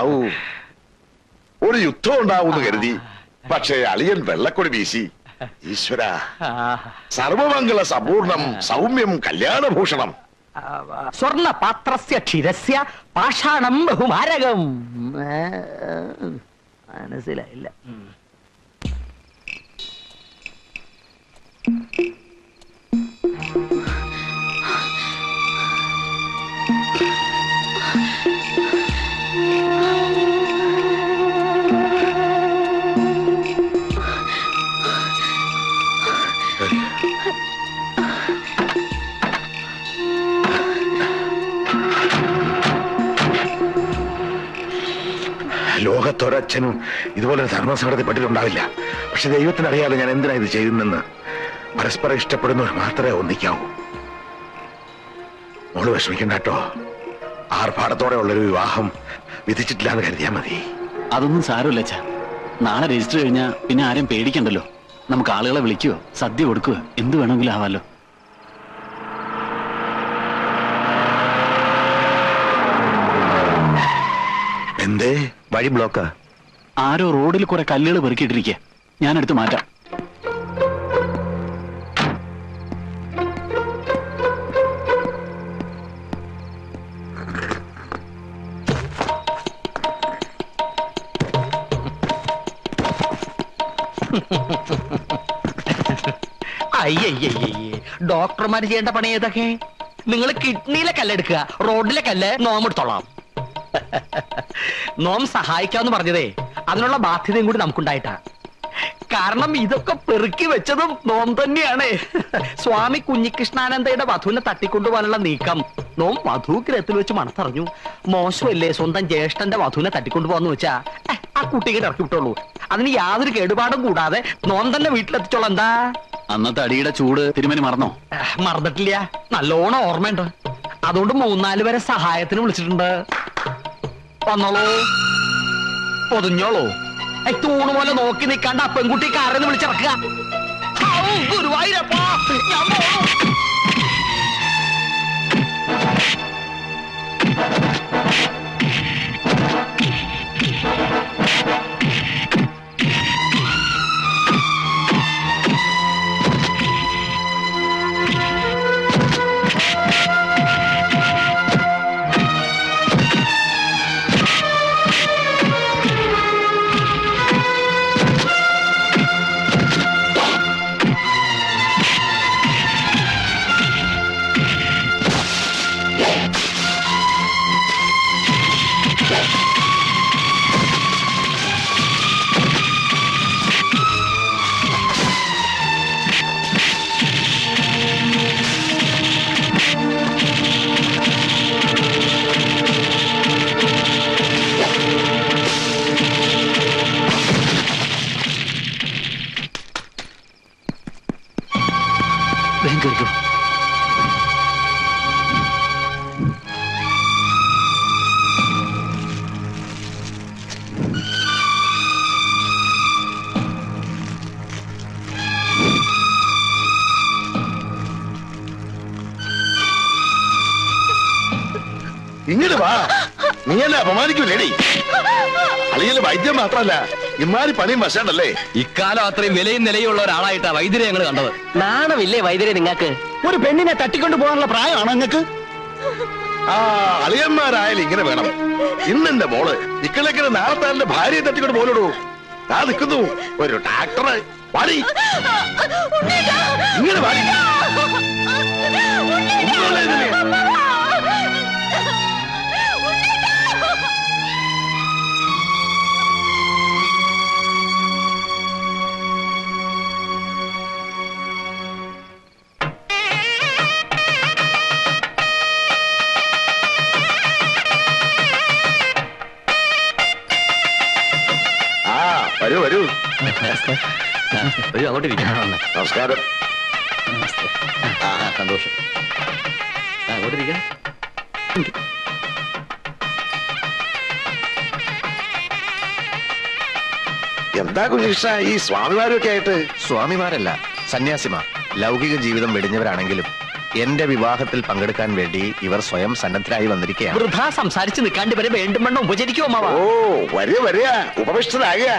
ആവൂ. ഒരു യുദ്ധം ഉണ്ടാവും കരുതി. പക്ഷേ അളിയൻ വെള്ളക്കൊടി വീശി. ഈശ്വര. സർവമംഗള സമ്പൂർണം സൗമ്യം കല്യാണഭൂഷണം. സ്വർണ പാത്രസ്യ ക്ഷീരസ്യ പാഷാണം ബഹുമാരകം മനസ്സിലായില്ല. ലോകത്തൊരച്ഛനും ഇതുപോലെ ധർമ്മസങ്കടത്തിൽ പെട്ടിട്ടുണ്ടാവില്ല. പക്ഷെ ദൈവത്തിന് അറിയാതെ ഞാൻ എന്തിനാ ഇത് ചെയ്യുന്നെന്ന് പരസ്പരം ഇഷ്ടപ്പെടുന്നവർ മാത്രമേ ഒന്നിക്കാവൂ. മോൾ വിഷമിക്കണ്ട കേട്ടോ. ആർഭാടത്തോടെ ഉള്ളൊരു വിവാഹം വിധിച്ചിട്ടില്ല എന്ന് കരുതിയാ മതി. അതൊന്നും സാരമില്ല അച്ഛാ. നാളെ രജിസ്റ്റർ കഴിഞ്ഞാൽ പിന്നെ ആരും പേടിക്കണ്ടല്ലോ. നമുക്ക് ആളുകളെ വിളിക്കുകയോ സദ്യ കൊടുക്കുകയോ എന്ത് വേണമെങ്കിലും ആവാലോ. എന്തേ? വഴി ബ്ലോക്കാ ആരോ റോഡിൽ കുറെ കല്ലുകൾ പെറുക്കിയിട്ടിരിക്കുക ഞാനെടുത്ത് മാറ്റാം. അയ്യയ്യയ്യേ ഡോക്ടർമാർ ചെയ്യേണ്ട പണി ഏതൊക്കെ? നിങ്ങൾ കിഡ്നിയിലെ കല്ലെടുക്കുക റോഡിലെ കല്ല് നോം എടുത്തോളാം നോം സഹായിക്കാന്ന് പറഞ്ഞതേ അതിനുള്ള ബാധ്യതയും കൂടി നമുക്കുണ്ടായിട്ടാ. കാരണം ഇതൊക്കെ പെറുക്കി വെച്ചതും നോം തന്നെയാണ്. സ്വാമി കുഞ്ഞികൃഷ്ണാനന്ദയുടെ വധുവിനെ തട്ടിക്കൊണ്ടുപോകാനുള്ള നീക്കം. നോം വധുഗ്രഹത്തിൽ വെച്ച് മണത്തറിഞ്ഞു. മോശമല്ലേ സ്വന്തം ജ്യേഷ്ഠന്റെ വധുവിനെ തട്ടിക്കൊണ്ടുപോകാന്ന് വെച്ചാ? ആ കുട്ടിയെ ഇറക്കി വിട്ടുള്ളൂ അതിന് യാതൊരു കേടുപാടും കൂടാതെ നോം തന്നെ വീട്ടിലെത്തിച്ചോളൂ. എന്താ? അന്നത്തെ അടിയുടെ ചൂട് തിരുമനി മറന്നോ? മറന്നിട്ടില്ല. നല്ലോണം ഓർമ്മയുണ്ട്. അതുകൊണ്ട് മൂന്നാൽ പേരെ സഹായത്തിന് വിളിച്ചിട്ടുണ്ട്. വന്നോളൂ. പൊതിഞ്ഞോളൂ. തൂണ് പോലെ നോക്കി നിൽക്കാണ്ട് ആ പെൺകുട്ടി കാരെന്ന് വിളിച്ചിറക്കുക. ഗുരുവായൂരപ്പാ, അപമാനിക്കൂലേടി അളിയൽ വൈദ്യം മാത്രല്ല ഇമാരി പണിയും വശണ്ടല്ലേ? ഇക്കാലം അത്രയും വിലയും നിലയുള്ള ഒരാളായിട്ടാ വൈദ്യരെ ഞങ്ങൾ കണ്ടത്. നാണമില്ലേ വൈദ്യരെ നിങ്ങൾക്ക് ഒരു പെണ്ണിനെ തട്ടിക്കൊണ്ടു പോകാനുള്ള പ്രായമാണോ നിങ്ങൾക്ക് ആ അളിയന്മാരായാലും ഇങ്ങനെ വേണം. ഇന്നെന്റെ മോൾ ഇക്കളേക്കിന് നാളത്തെ ഭാര്യയെ തട്ടിക്കൊണ്ട് പോലിടൂ ആ നിൽക്കുന്നു ഒരു ട്രാക്ടറ് വാടി. ഇങ്ങനെ വാടി. ഒരു അങ്ങോട്ട് ഇരിക്കാം നമസ്കാരം. ആ സന്തോഷം. ആ, അങ്ങോട്ട് ഇരിക്കാം എന്താ കുഞ്ഞിഷ ഈ സ്വാമിമാരൊക്കെ ആയിട്ട്? സ്വാമിമാരല്ല സന്യാസിമാർ ലൗകിക ജീവിതം വെടിഞ്ഞവരാണെങ്കിലും എന്റെ വിവാഹത്തിൽ പങ്കെടുക്കാൻ വേണ്ടി ഇവർ സ്വയം സന്നദ്ധരായി വന്നിരിക്കുകയാണ്. വൃഥാ സംസാരിച്ച് നിൽക്കാണ്ട് വരെ വേണ്ടും വണ്ണം ഉപചരിക്കുമോ ഓ വരിക വരിക ഉപവിഷ്ടനാകുക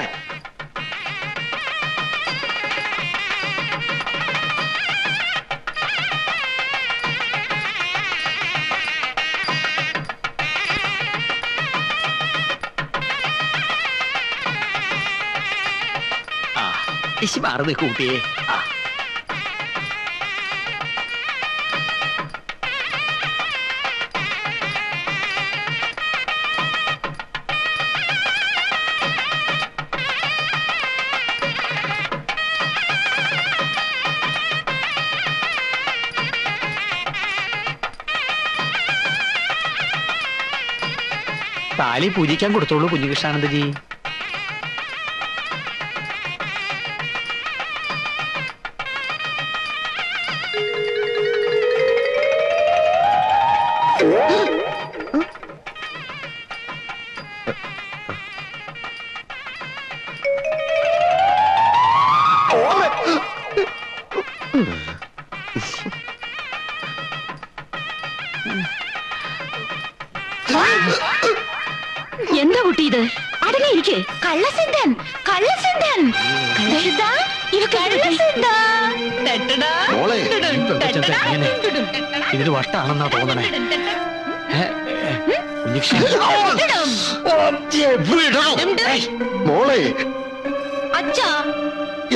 ഇശി മാറി നിൽക്കൂ കുട്ടിയെ താലി പൂജിക്കാൻ കൊടുത്തോളൂ കുഞ്ഞുകൃഷ്ണാനന്ദജി. എന്താ ഇതൊരു വട്ടാണെന്നാ തോന്നണേ മോളെ. അച്ഛാ.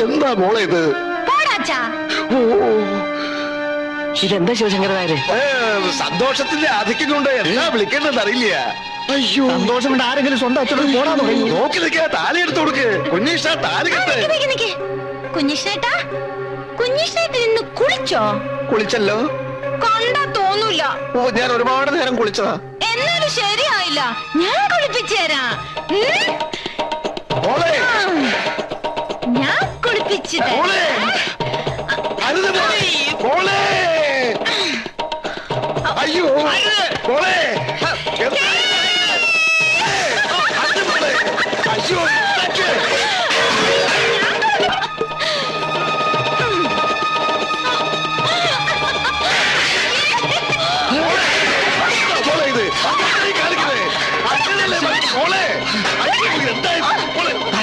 എന്താ മോളെ ഇത്? ഇതെന്താ ശിവശങ്കര നായരെ ഏ, സന്തോഷത്തിന്റെ ആധിക്യം കൊണ്ട് എന്താ വിളിക്കേണ്ടത് അറിയില്ല. അയ്യോ. സന്തോഷം കൊണ്ട് ആരെങ്കിലും സ്വന്തം അച്ഛനോട് പോടാൻ തുടങ്ങി നോക്കി നിൽക്കാ താലി എടുത്തു കൊടുക്ക്. കുഞ്ഞീഷ താലി കെട്ട്. കുഞ്ഞിഷ്ണേട്ടാ കുഞ്ഞിഷ്ണേട്ടൻ ഇന്ന് കുളിച്ചോ? കുളിച്ചല്ലോ. കണ്ടാ തോന്നൂല ഓ ഞാൻ ഒരുപാട് നേരം കുളിച്ചതാ. എന്നാലും ശരിയായില്ല. ഞാൻ കുളിപ്പിച്ചുതരാ? ഞാൻ കുളിപ്പിച്ചു മോളെ. അരുത് മോളെ. മോളെ. അയ്യോ.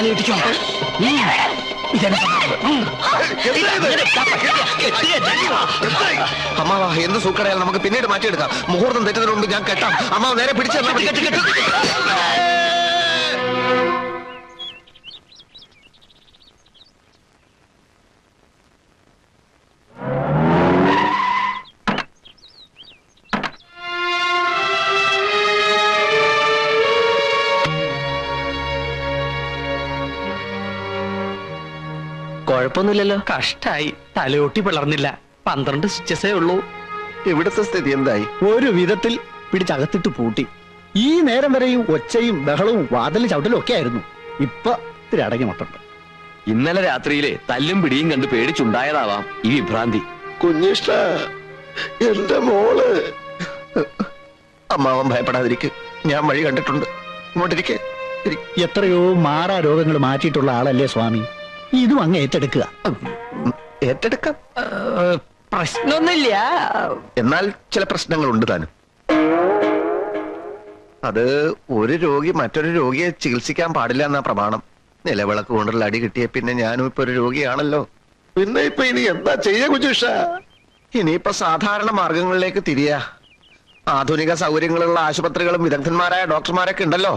മോളെ താലി കെട്ടിക്കോ ഉം. ഇതെന്നെ ഉം. എന്താ ഇത്? എന്താ ഇത്? അമ്മാവ എന്ത് സൂക്കടയാൽ നമുക്ക് പിന്നീട് മാറ്റിയെടുക്കാം മുഹൂർത്തം തെറ്റുന്നതിന് മുമ്പ് ഞാൻ കെട്ടാം അമ്മാവ് നേരെ പിടിച്ചു കുഴപ്പമൊന്നുമില്ലല്ലോ. കഷ്ടായി. തലയോട്ടി പിളർന്നില്ല. പന്ത്രണ്ട് സ്റ്റിച്ചസേ ഉള്ളൂ. ഇവിടുത്തെ സ്ഥിതി എന്തായി? ഒരു വിധത്തിൽ പിടിച്ചകത്തിട്ട് പൂട്ടി. ഈ നേരം വരെയും ഒച്ചയും ബഹളവും വാതിലും ചവിട്ടലും ഒക്കെ ആയിരുന്നു. ഇപ്പൊ ഇത്തിരി അടങ്ങി മട്ടുണ്ട് ഇന്നലെ രാത്രിയിലെ തല്ലും പിടിയും കണ്ട് പേടിച്ചുണ്ടായതാവാം ഈ വിഭ്രാന്തി. കുഞ്ഞിഷ്ട എന്റെ മോൾ. അമ്മാവൻ ഭയപ്പെടാതിരിക്കെ. ഞാൻ വഴി കണ്ടിട്ടുണ്ട്. ഇങ്ങോട്ടിരിക്കെ. എത്രയോ മാറാ രോഗങ്ങൾ മാറ്റിയിട്ടുള്ള ആളല്ലേ സ്വാമി. ഇതും അങ്ങ് ഏറ്റെടുക്കുക. ഏറ്റെടുക്കാം. പ്രശ്നമൊന്നുമില്ല. എന്നാൽ ചില പ്രശ്നങ്ങളുണ്ട് താനും. അത് ഒരു രോഗി മറ്റൊരു രോഗിയെ ചികിത്സിക്കാൻ പാടില്ല എന്നാ പ്രമാണം. നിലവിളക്ക് കൊണ്ടുള്ള അടി കിട്ടിയ പിന്നെ ഞാനും ഇപ്പൊ ഒരു രോഗിയാണല്ലോ. പിന്നെ ഇപ്പൊ ഇനി എന്താ ചെയ്യ കുജുഷ? ഇനിയിപ്പോ സാധാരണ മാർഗങ്ങളിലേക്ക് തിരിയ. ആധുനിക സൗകര്യങ്ങളുള്ള ആശുപത്രികളും വിദഗ്ധന്മാരായ ഡോക്ടർമാരൊക്കെ ഉണ്ടല്ലോ.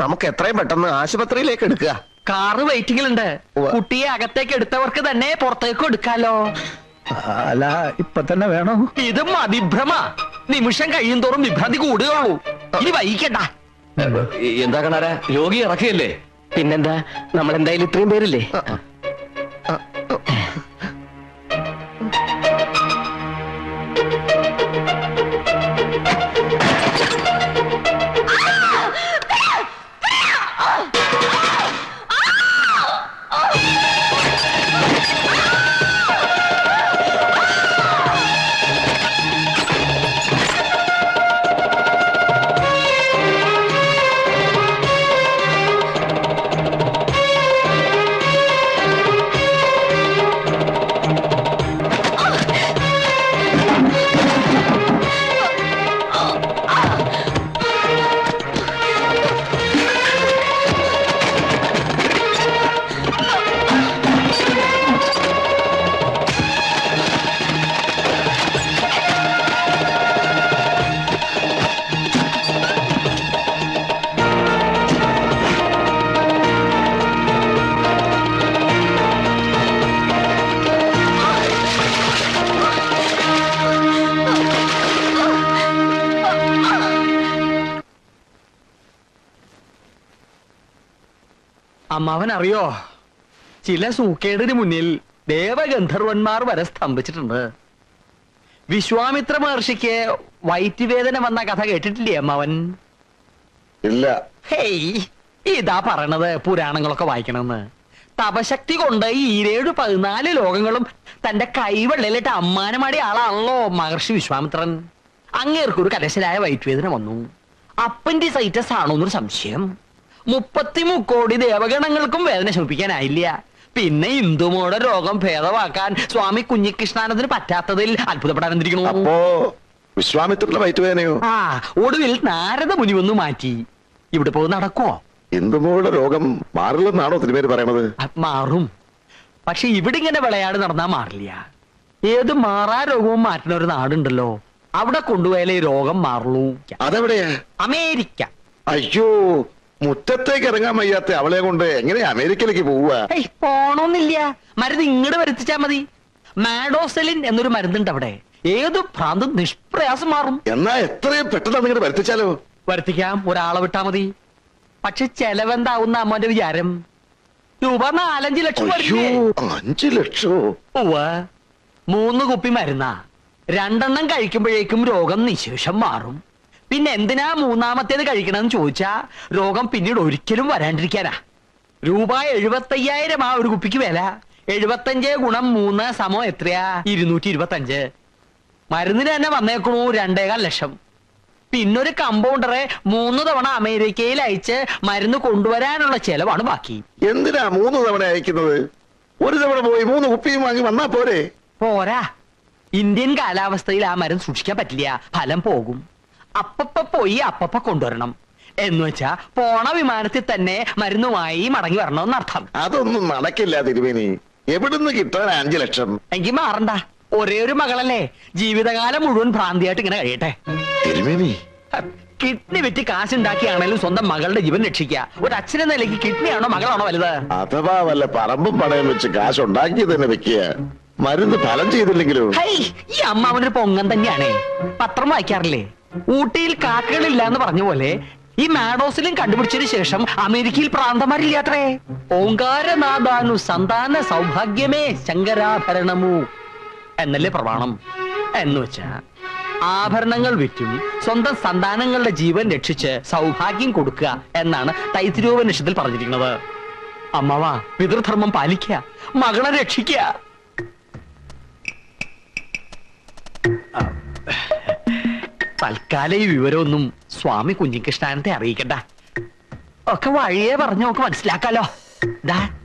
നമുക്ക് എത്രയും പെട്ടെന്ന് ആശുപത്രിയിലേക്ക് എടുക്കുക. കാറ് വെയിറ്റിംഗിലുണ്ട് ഉണ്ട് കുട്ടിയെ അകത്തേക്ക് എടുത്തവർക്ക് തന്നെ പുറത്തേക്ക് എടുക്കാലോ അല്ല ഇപ്പൊ തന്നെ വേണോ? ഇത് അതിഭ്രമ നിമിഷം കഴിയും തോറും വിഭ്രാന്തി കൂടുകയുള്ളൂ. ഇനി വൈകിക്കണ്ട. എന്താ കണാരാ രോഗി ഇറക്കിയല്ലേ? പിന്നെന്താ? നമ്മൾ എന്തായാലും ഇത്രയും പേരില്ലേ? അമ്മാവൻ അറിയോ ചില സൂക്കേടിന് മുന്നിൽ ദേവഗന്ധർവന്മാർ വരെ സ്തംഭിച്ചിട്ടുണ്ട്. വിശ്വാമിത്ര മഹർഷിക്ക് വയറ്റുവേദന വന്ന കഥ കേട്ടിട്ടില്ലേ അമ്മാവൻ? ഇല്ല. ഹേയ് ഇതാ പറയണത് പുരാണങ്ങളൊക്കെ വായിക്കണമെന്ന്. തപശക്തി കൊണ്ട് ഈരേഴ് പതിനാല് ലോകങ്ങളും തന്റെ കൈവെള്ളയിലിട്ട് അമ്മാനമാടി ആളാണല്ലോ മഹർഷി വിശ്വാമിത്രൻ. അങ്ങേർക്കൊരു വൈറ്റ് വയറ്റുവേദന വന്നു. അപ്പൻഡിസൈറ്റസ് സൈറ്റസ് ആണോന്നൊരു സംശയം. മുപ്പത്തി കോടി ദേവഗണങ്ങൾക്കും വേദന ശമിപ്പിക്കാനായില്ല. പിന്നെ ഇന്ദുമോടെ രോഗം ഭേദമാക്കാൻ സ്വാമി കുഞ്ഞികൃഷ്ണാനന്ദന് പറ്റാത്തതിൽ അത്ഭുതപ്പെടാനെന്തിരിക്കണോ അപ്പോ വിശ്വാമിത്രന്റെ വയറ്റുവേദനയോ ആ ഒടുവിൽ നാരദ മുനി ഒന്ന് മാറ്റി. ഇവിടെ പോകുന്ന നടക്കോ ഇന്ദുമോളുടെ രോഗം മാറില്ലെന്നാണോ തിരുമേനി പറയണത്? മാറും. പക്ഷെ ഇവിടെ ഇങ്ങനെ വിളയാട് നടന്നാ മാറില്ല. ഏത് മാറാ രോഗവും മാറ്റുന്ന ഒരു നാടുണ്ടല്ലോ. അവിടെ കൊണ്ടുപോയാലേ ഈ രോഗം മാറുള്ളൂ. അതെവിടെയാ? അമേരിക്ക. അയ്യോ മുറ്റത്തേക്ക് ഇറങ്ങാൻ വയ്യാത്ത അവളെ കൊണ്ട് എങ്ങനെ അമേരിക്കയിലേക്ക് പോവുക? പോണോന്നില്ല. മരുന്ന് ഇങ്ങോട്ട് വരുത്തിച്ചാ മതി. മാഡോസലിൻ എന്നൊരു മരുന്നുണ്ട് അവിടെ. ഏത് ഭ്രാന്തും നിഷ്പ്രയാസം മാറും. എന്നാ എത്രയും പെട്ടെന്ന് നിങ്ങടെ വരുത്തിച്ചാലോ? വരുത്തിക്കാം. ഒരാളെ വിട്ടാ മതി. പക്ഷെ ചെലവെന്താവുന്ന അമ്മന്റെ വിചാരം? രൂപ നാലഞ്ച് ലക്ഷം അഞ്ചു ലക്ഷോ? ഉവ്വ്. മൂന്ന് കുപ്പി മരുന്നാ. രണ്ടെണ്ണം കഴിക്കുമ്പോഴേക്കും രോഗം നിശേഷം മാറും. പിന്നെ എന്തിനാ മൂന്നാമത്തേത് കഴിക്കണമെന്ന് ചോദിച്ചാ രോഗം പിന്നീട് ഒരിക്കലും വരാണ്ടിരിക്കാനാ. രൂപ എഴുപത്തയ്യായിരം ആ ഒരു കുപ്പിക്ക് വില. എഴുപത്തഞ്ച് ഗുണം മൂന്ന് സമം എത്രയാ? ഇരുന്നൂറ്റി ഇരുപത്തഞ്ച് മരുന്നിന് തന്നെ വന്നേക്കണു രണ്ടേകാൽ ലക്ഷം. പിന്നൊരു കമ്പൗണ്ടറെ മൂന്ന് തവണ അമേരിക്കയിൽ അയച്ച് മരുന്ന് കൊണ്ടുവരാനുള്ള ചെലവാണ് ബാക്കി. എന്തിനാ മൂന്ന് തവണ അയക്കുന്നത്? ഒരു തവണ പോയി മൂന്ന് കുപ്പിയും വാങ്ങി വന്നാ പോരെ? പോരാ. ഇന്ത്യൻ കാലാവസ്ഥയിൽ ആ മരുന്ന് സൂക്ഷിക്കാൻ പറ്റില്ല. ഫലം പോകും. അപ്പപ്പ പോയി അപ്പപ്പ കൊണ്ടുവരണം. എന്ന് വെച്ചാ പോണ വിമാനത്തിൽ തന്നെ മരുന്നുമായി മടങ്ങി വരണമെന്ന് അർത്ഥം. അതൊന്നും നടക്കില്ല തിരുമേനി. എവിടുന്ന് കിട്ടാൻ അഞ്ചു ലക്ഷം? എങ്കിൽ മാറണ്ട. ഒരേ ഒരു മകളല്ലേ. ജീവിതകാലം മുഴുവൻ ഭ്രാന്തിയായിട്ട് ഇങ്ങനെ കഴിയട്ടെ. തിരുമേനി. കിഡ്നി വിറ്റ് കാശുണ്ടാക്കിയാണേലും സ്വന്തം മകളുടെ ജീവൻ രക്ഷിക്കുക. ഒരു അച്ഛനെ നിലയ്ക്ക് കിഡ്നിയാണോ മകളാണോ വലുത്? അഥവാ വല്ല പറമ്പും പണയം വെച്ച് കാശ് ഉണ്ടാക്കി തന്നെ വെക്കുക. മരുന്ന് ഫലം ചെയ്തില്ലെങ്കിലും? ഈ അമ്മ അവനൊരു പൊങ്ങൻ തന്നെയാണേ. പത്രം വായിക്കാറില്ലേ? ഊട്ടിയിൽ കാക്കകളില്ല എന്ന് പറഞ്ഞ പോലെ ഈ മാഡോസിലും കണ്ടുപിടിച്ചതിന് ശേഷം അമേരിക്കയിൽ പ്രാന്തമാരില്ലാത്രേ ഓങ്കാരനാഥാനു സന്താന സൗഭാഗ്യമേ ശങ്കരാഭരണമു. എന്നല്ലേ പ്രമാണം? എന്ന് വെച്ചാ ആഭരണങ്ങൾ വിറ്റും സ്വന്തം സന്താനങ്ങളുടെ ജീവൻ രക്ഷിച്ച് സൗഭാഗ്യം കൊടുക്കുക എന്നാണ് തൈത്തിരൂപനിഷത്തിൽ പറഞ്ഞിരിക്കുന്നത്. അമ്മവാ പിതൃധർമ്മം പാലിക്കുക മകളെ രക്ഷിക്കുക. തൽക്കാലം ഈ വിവരമൊന്നും സ്വാമി കുഞ്ഞികൃഷ്ണാനത്തെ അറിയിക്കണ്ട. ഒക്കെ വഴിയെ പറഞ്ഞു നമുക്ക് മനസ്സിലാക്കാലോ. ദാ.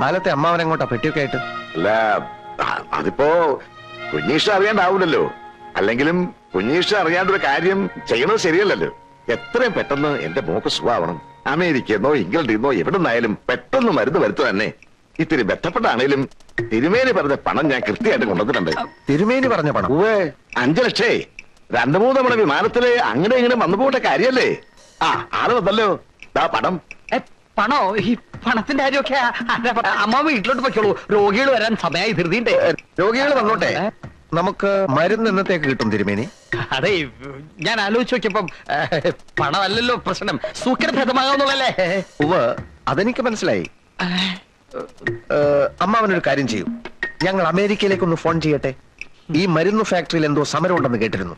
കാലത്തെ അമ്മാവൻ എങ്ങോട്ടാ? പെട്ടിയൊക്കെ ആയിട്ട്? അല്ല അതിപ്പോ കുഞ്ഞീഷ അറിയാണ്ടാവൂലല്ലോ. അല്ലെങ്കിലും കുഞ്ഞീഷ അറിയാണ്ടൊരു കാര്യം ചെയ്യണത് ശരിയല്ലല്ലോ. എത്രയും പെട്ടെന്ന് എന്റെ മോക്ക് സുഖാവണം അമേരിക്കന്നോ ഇംഗ്ലണ്ടിന്നോ എവിടെ നിന്നായാലും പെട്ടെന്ന് മരുന്ന് വരുത്തു തന്നെ ഇത്തിരി ബന്ധപ്പെട്ടാണേലും തിരുമേനി പറഞ്ഞ പണം ഞാൻ കൃത്യമായിട്ട് കൊണ്ടുവന്നിട്ടുണ്ട്. തിരുമേനി പറഞ്ഞ പണം? ഉവ്വേ അഞ്ചു ലക്ഷേ. രണ്ടു മൂന്ന് തവണ വിമാനത്തിൽ അങ്ങനെ ഇങ്ങനെ വന്നു പോകേണ്ട കാര്യല്ലേ? ആ ആൾ വന്നല്ലോ. ദാ പണം. ഏ, പണോ? ഈ പണത്തിന്റെ കാര്യമൊക്കെ അമ്മ വീട്ടിലോട്ട് പൊയ്ക്കോളൂ. രോഗികൾ വരാൻ സമയമായി ധൃതിണ്ടേ രോഗികൾ വന്നോട്ടെ? നമുക്ക് മരുന്ന് എന്നത്തേക്ക് കിട്ടും തിരുമേനി? അതെ ഞാൻ ആലോചിച്ച് നോക്കിയപ്പം പണമല്ലല്ലോ പ്രശ്നം. സൂക്കരഭേദമാകാന്നുള്ളല്ലേ ഉവ് അതെനിക്ക് മനസ്സിലായി. അമ്മ അമ്മാവനൊരു കാര്യം ചെയ്യൂ. ഞങ്ങൾ അമേരിക്കയിലേക്ക് ഒന്ന് ഫോൺ ചെയ്യട്ടെ. ഈ മരുന്ന് ഫാക്ടറിയിൽ എന്തോ സമരം ഉണ്ടെന്ന് കേട്ടിരുന്നു.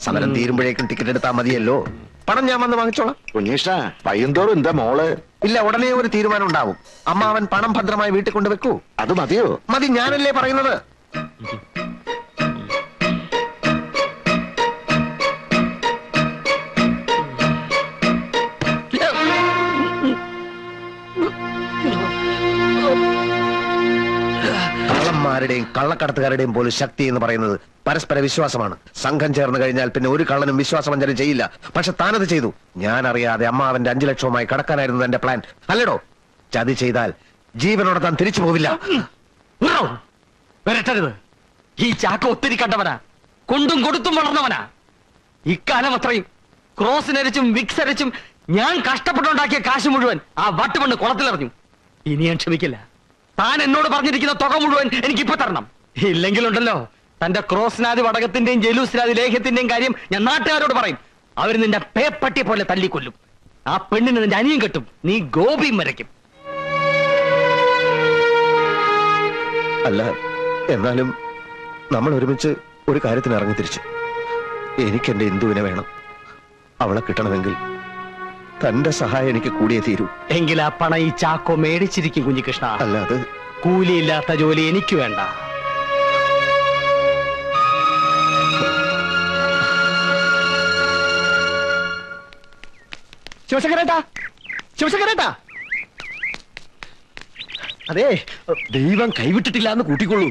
സമരം തീരുമ്പോഴേക്കും ടിക്കറ്റ് എടുത്താൽ മതിയല്ലോ. പണം ഞാൻ വന്ന് വാങ്ങിച്ചോളാം. കുഞ്ഞീഷ പയ്യന്തോറും എന്താ മോൾ? ഇല്ല ഉടനെ ഒരു തീരുമാനം ഉണ്ടാവും. അമ്മാവൻ പണം ഭദ്രമായി വീട്ടിൽ കൊണ്ടുവെക്കൂ. അത് മതിയോ? മതി ഞാനല്ലേ പറയുന്നത്? കള്ളന്മാരുടെയും കള്ളക്കടത്തുകാരുടെയും പോലും ശക്തി എന്ന് പറയുന്നത് പരസ്പര വിശ്വാസമാണ്. സംഘം ചേർന്ന് കഴിഞ്ഞാൽ പിന്നെ ഒരു കള്ളനും വിശ്വാസവഞ്ചനം ചെയ്യില്ല. പക്ഷെ താനത് ചെയ്തു. ഞാൻ അറിയാതെ അമ്മാവന്റെ അഞ്ചു ലക്ഷവുമായി കടക്കാനായിരുന്നു എന്റെ പ്ലാൻ അല്ലടോ ചതി ചെയ്താൽ ജീവനോടെ താൻ തിരിച്ചു പോവില്ല. ഈ ചാക്ക ഒത്തിരി കണ്ടവനാ. കൊണ്ടും കൊടുത്തും വളർന്നവനാ. ഇക്കാലം അത്രയും ക്രോസിനരച്ചും വിക്സ് അരച്ചും ഞാൻ കഷ്ടപ്പെട്ടുണ്ടാക്കിയ കാശ് മുഴുവൻ ആ വട്ടുമണ്ണ് കുളത്തിലെറിഞ്ഞു. ഇനി ഞാൻ ക്ഷമിക്കില്ല. താൻ എന്നോട് പറഞ്ഞിരിക്കുന്ന തുക മുഴുവൻ എനിക്കിപ്പോ തരണം. ഇല്ലെങ്കിലുണ്ടല്ലോ തന്റെ ക്രോസ്നാദി വടകത്തിന്റെയും ജലൂസ്നാദി ലേഖ്യത്തിന്റെയും കാര്യം ഞാൻ നാട്ടുകാരോട് പറയും. അവർ നിന്റെ പേപ്പട്ടി പോലെ തല്ലിക്കൊല്ലും. ആ പെണ്ണിന് നിന്റെ അനിയും കെട്ടും. നീ ഗോപിയും വരയ്ക്കും അല്ല എന്നാലും നമ്മൾ ഒരുമിച്ച് ഒരു കാര്യത്തിന് ഇറങ്ങി തിരിച്ചു. എനിക്ക് എന്റെ ഇന്ദുവിനെ വേണം. അവളെ കിട്ടണമെങ്കിൽ തന്റെ സഹായം എനിക്ക് കൂടിയേ തീരൂ. എങ്കിൽ ആ പണം ഈ ചാക്കോ മേടിച്ചിരിക്കും കുഞ്ഞികൃഷ്ണ. അല്ല അത് കൂലിയില്ലാത്ത ജോലി എനിക്ക് വേണ്ട. ശിവശങ്കരേട്ടാ ശിവശങ്കരേട്ടാ. അതെ ദൈവം കൈവിട്ടിട്ടില്ല എന്ന് കൂട്ടിക്കൊള്ളൂ.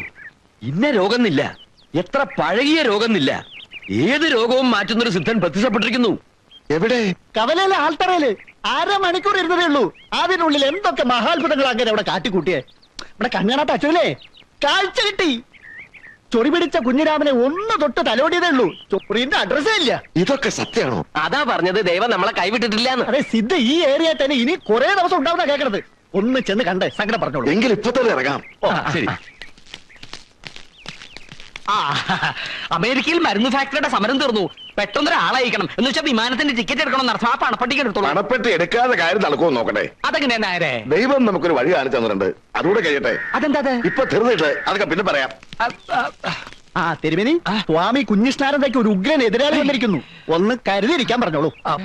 ഇന്ന രോഗമെന്നില്ല എത്ര പഴകിയ രോഗമെന്നില്ല ഏത് രോഗവും മാറ്റുന്നൊരു സിദ്ധൻ പ്രത്യക്ഷപ്പെട്ടിരിക്കുന്നു എവിടെ? കവലയിലെ ആൾത്തറയിൽ അര മണിക്കൂർ ഇരുന്നതേ ഉള്ളൂ. അതിനുള്ളിൽ എന്തൊക്കെ മഹാത്ഭുതങ്ങൾ അങ്ങനെ അവിടെ കാട്ടിക്കൂട്ടിയേ? ഇവിടെ കണ്ണാട്ട അച്ഛനല്ലേ? കാഴ്ച കിട്ടി. ചൊറി പിടിച്ച കുഞ്ഞിരാമനെ ഒന്ന് തൊട്ട് തലോടിയതേ ഉള്ളൂ. ചൊറിന്റെ അഡ്രസ്സേ ഇല്ല. ഇതൊക്കെ സത്യമാണോ? അതാ പറഞ്ഞത് ദൈവം നമ്മളെ കൈവിട്ടിട്ടില്ലാന്ന് അതെ സിദ്ധ ഈ ഏരിയ തന്നെ ഇനി കുറെ ദിവസം ഉണ്ടാവുന്ന കേൾക്കണത് ഒന്ന് ചെന്ന് കണ്ടേ സങ്കടം പറഞ്ഞോളൂ. എങ്കിൽ ഇപ്പൊ തന്നെ ഇറങ്ങാം. ശരി. ആ അമേരിക്കയിൽ മരുന്ന് ഫാക്ടറിയുടെ സമരം തീർന്നു. പെട്ടെന്ന് ഒരാളയക്കണം എന്ന് വെച്ചാൽ വിമാനത്തിന്റെ ടിക്കറ്റ് എടുക്കണം നടത്തും. ആ പണപ്പെട്ടി എടുത്തോളൂ. പണപ്പെട്ടി എടുക്കാതെ കാര്യം നടക്കുമെന്ന് നോക്കട്ടെ. അതെങ്ങനെ നേരെ ദൈവം നമുക്കൊരു വഴി കാണിച്ചു തന്നിട്ടുണ്ട്. അതുകൂടെ കഴിയട്ടെ. അതെന്താ അത്? ഇപ്പൊ തീർന്നിട്ട് അതൊക്കെ പിന്നെ പറയാം. ആ, തിരുമേനി സ്വാമി കുഞ്ഞിഷ്ണാനന്ദയ്ക്ക് ഒരു ഉഗ്രൻ എതിരാളി വന്നിരിക്കുന്നു. ഒന്ന് കരുതിയിരിക്കാൻ പറഞ്ഞോളൂ. ആ,